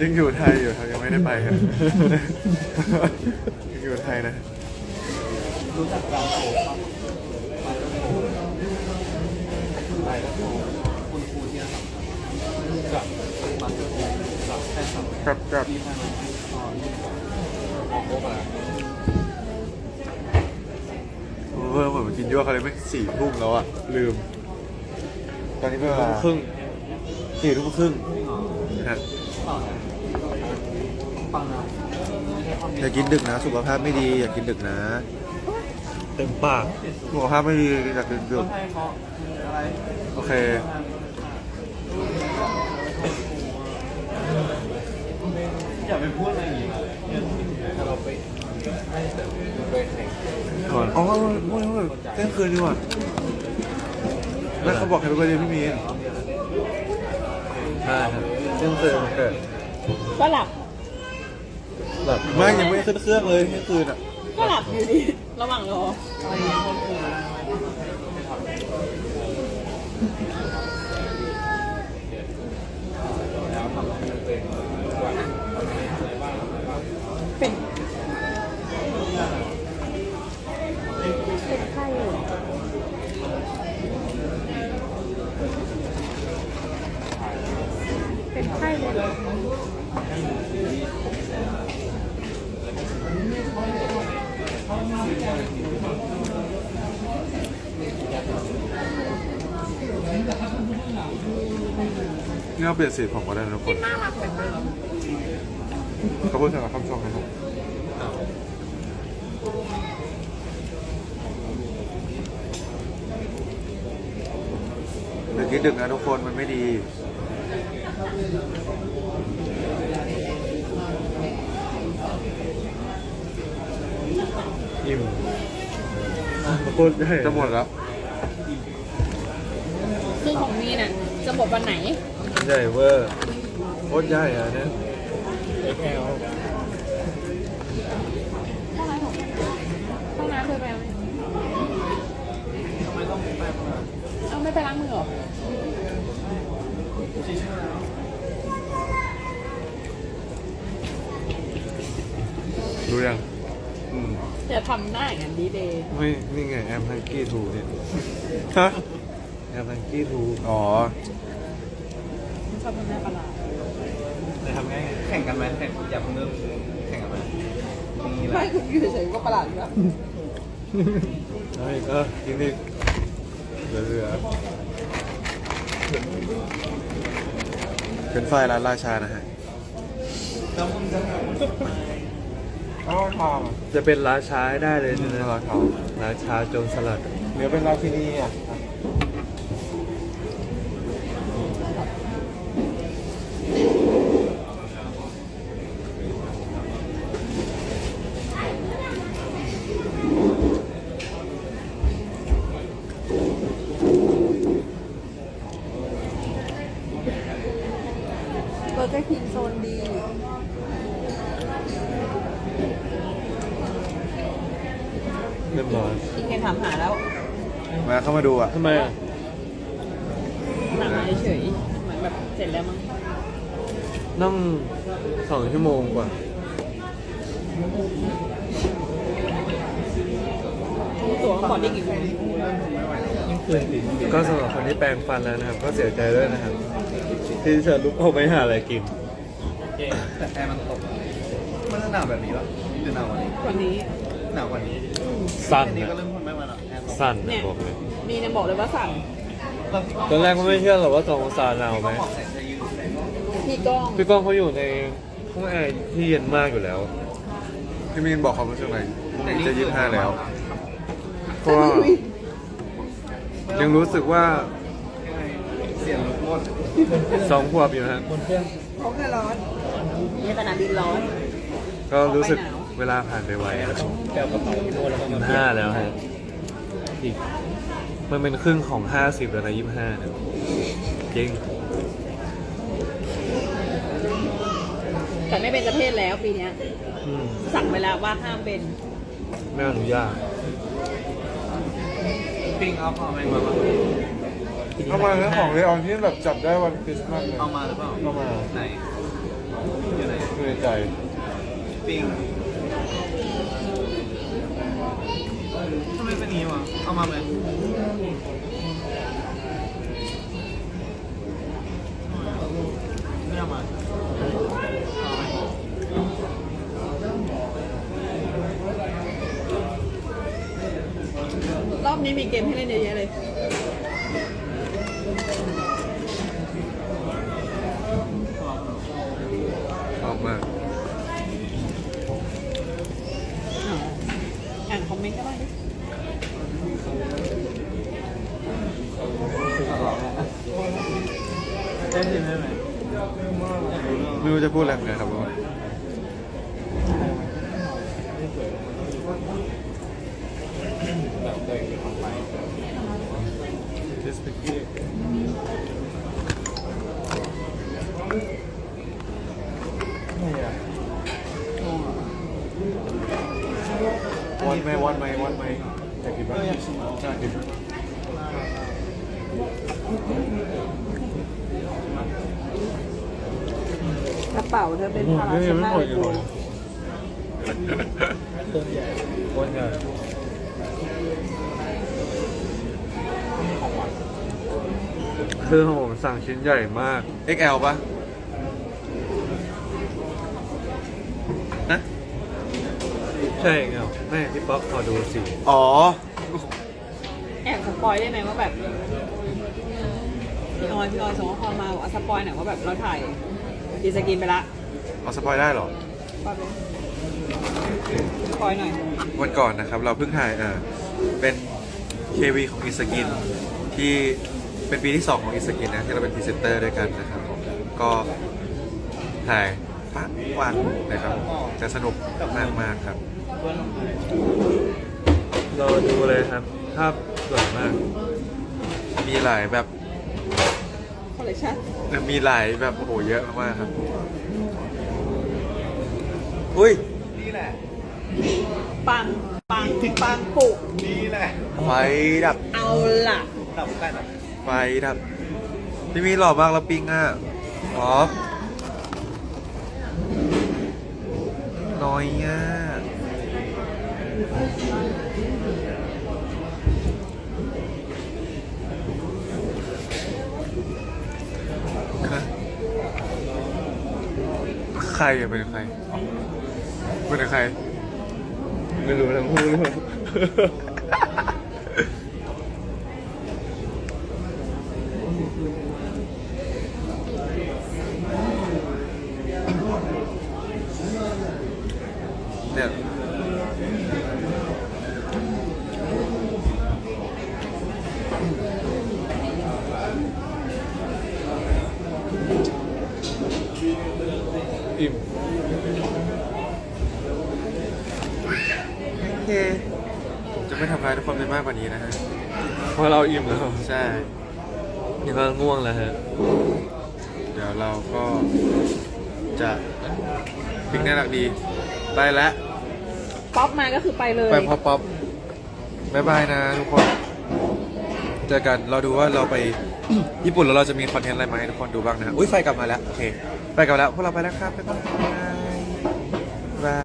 ยังอยู่ไทยอยู่ครับยังไม่ได้ไปครับยังอยู่ไทยนะรู้จักการโค้ชป่ะไปแล้วโค้ชคุณครูที่นั่นกับมาสเตอร์ครูกับแฟนคลับกับกับมีใครมาอ๋อออกโค้ชอะไรเออเหมือนกินยั่วเขาเลยไม่สี่ทุ่มแล้วอะลืม ตอนนี้เป็นเวลาครึ่งสี่ทุ่มครึ่งอ๋อฮะเปล่านะปังนะไม่ใช่ความอย่ากินดึกนะ สุขภาพไม่ดีอย่ากินดึกนะ เต็มปาก สุขภาพไม่ดีอย่ากินดึต้กองให้เขาอะไรโอเค อย่าไปพูดอะไรอย่างนี้นะถ้าเราไปให้แต่ไปแข่งก่อน อ๋อโอ้ยโอ้ยโอ้ยเที่ยงคืนดีกว่าแล้วเขาบอกให้ไปเบอร์เดย์พี่มีน ใช่ครับ เที่ยงคืนวันเกิดก็หลับแบบไม่ยังไม่ขึ้นเครื่องเลยเที่ยงคืนอะก็หลับอยู่ดีระหว่างรอแล้วทำให้มันเป็นวันอะไรบ้าง เป็นเป็นไข้เลยเป็นไข้เลยนี่เราเปลี่ยนสีผมก็ได้นะทุกคนน่ารักเหมือนเดิมเขาพูดสำหรับคำชมนะครับอย่ากินดึกนะทุกคนมันไม่ดี อิ่มโคตรใหญ่จะหมดแล้วคือของมีน่ะจะหมดวันไหน ใหญ่เวอร์โคตรใหญ่อะเนี่ย XL ห้องน้ำของห้องน้ำเคยไปไหมเอาไม่ไปล้างมือเหรอ รู้ยังอืมอย่าทำหน้าอย่างนั้นดีเดย์ไม่นี่ไงแอมทังกี้ทูเนี่ยฮะแอมทังกี้ทูอ๋อชอบทำหน้าประหลาดจะทำไงแข่งกันไหมแข่งอย่าเพิ่งเริ่มแข่งกันไหมมีอะไรไม่คืออยู่เฉยๆก็ประหลาดอยู่แล้วแล้วอีกเออกินอีกเหลือเป็นไฟร้านราชานะฮะ อ๋อทองๆจะเป็นราชาให้ได้เลยใช่ไหมราชาราชาโจรสลัดเดี๋ยวเป็นราชินีอะ เบอร์เกอร์คิงโซนดี เรียบร้อยอีกแค่ถามหาแล้วมาเข้ามาดูอะทำไมอะหนังเฉยๆเหมือนแบบเสร็จแล้วมั้งนั่งสองชั่วโมงกว่า รู้ตัวว่าก่อนได้กี่โมงก็สำหรับคนที่แปรงฟันแล้วนะครับ ก็เสียใจด้วยนะครับ ที่จะลุกออกไปหาอะไรกิน แต่แอร์มันตกมันจะหนาวแบบนี้ป่ะหรือหนาวกว่านี้ วันนี้ หนาวกว่านี้สั่นแค่นี้ก็นะเริ่มทนไม่ไหวแล้วแอร์ตกสั่นนะเนี่ยบอกเลยมีเนี่ยบอกเลยว่าสั่นเราตอนแรกก็ไม่เชื่อหรอกว่าสององศาหนาวไหมบอกใส่เสื้อยืดพี่ก้อง พี่ก้องเขาอยู่ในห้องแอร์ที่เย็นมากอยู่แล้ว พี่มีนบอกความรู้สึกหน่อยพรุ่งนี้จะยี่สิบห้าแล้วเพราะว่ายังรู้สึกว่าเสียงลุกหมดสองขวบอยู่นะฮะเขาแค่ร้อนในสนามบินร้อน ก็รู้สึกไปหนาว เวลาผ่านไปไวครับแกวกระเป๋าที่โน่นแล้วก็ยี่ห้าแล้วฮะอีกมันเป็นครึ่งของห้าสิบแล้วนะยี่ห้าเนี่ยจริงแต่ไม่เป็นประเทศแล้วปีเนี้ย อืมสั่งไปแล้วว่าห้ามเป็น ไม่อนุญาตปิ้งเอาเอาอะไรมาบ้างเอามาเรื่องของเลออนที่แบบจับได้วันคริสต์มาสเลยเอามาหรือเปล่าเข้ามาไหนใจ ปิ้ง ทำไมเป็นนี้วะ เอามาไหมไม่เอามาเอาไหมรอบนี้มีเกมให้เล่นเยอะแยะเลย ชอบมาก อ่านคอมเมนต์ก็ได้ดิ เล่น ได้ไหมไม่รู้จะพูดอะไรเหมือนกันครับว่าแบบตัวเองเป็นคนไปวันไหมวันไหมวันไหมอยากกินบ้างใช่กิน กระเป๋าเธอเป็นพาราเซตาเลยกูตัวใหญ่คนใหญ่คือของผมสั่งชิ้นใหญ่มาก XL ปะนะใช่เงาแม่พี่ป๊อกขอดูสิ อ๋อ แอบสปอยได้ไหมว่าแบบ พี่ออยพี่ออยส่งข้อความมาบอกว่าสปอยหน่อยว่าแบบเราถ่ายดีสกินไปละเอาสปอยได้เหรอสปอยไปสปอยหน่อยวันก่อนนะครับเราเพิ่งถ่ายเออเป็น KV ของอิสกินที่เป็นปีที่ 2 ของอิสกินนะที่เราเป็นพรีเซนเตอร์ด้วยกันนะครับผมก็ถ่ายปักวันนะครับผมจะสนุกมากมากๆครับ เราดูเลยครับภาพสวยมาก มีหลายแบบ คอลเลคชั่นเออมีหลายแบบโอ้โหเยอะมากๆครับ อุ้ย นี่แหละ ปัง ปัง ปังปุกนี่แหละ ไฟดับ เอาล่ะ ดับกันอะไฟดับ พี่มีหล่อมากแล้วปิงอะอ๋อน้อยอะค่ะ ใครอะเป็นใครเป็นใคร ไม่รู้ทั้งคู่ อิ่มโอเคผมจะไม่ทำร้ายทุกคนไปมากกว่านี้นะฮะ เพราะเราอิ่มแล้วใช่นี่ก็ง่วงแล้วฮะ เดี๋ยวเราก็จะพิกน่ารักดี ไปแล้วป๊อปมาก็คือไปเลยไปพอป๊อปบายบายนะทุกคน เจอกัน เราดูว่าเราไป ญี่ปุ่นแล้วเราจะมีคอนเทนต์อะไรมาให้ทุกคนดูบ้างนะ อุ้ยไฟกลับมาแล้ว โอเค ไฟกลับมาแล้ว พวกเราไปแล้วครับ บ๊ายบายบาย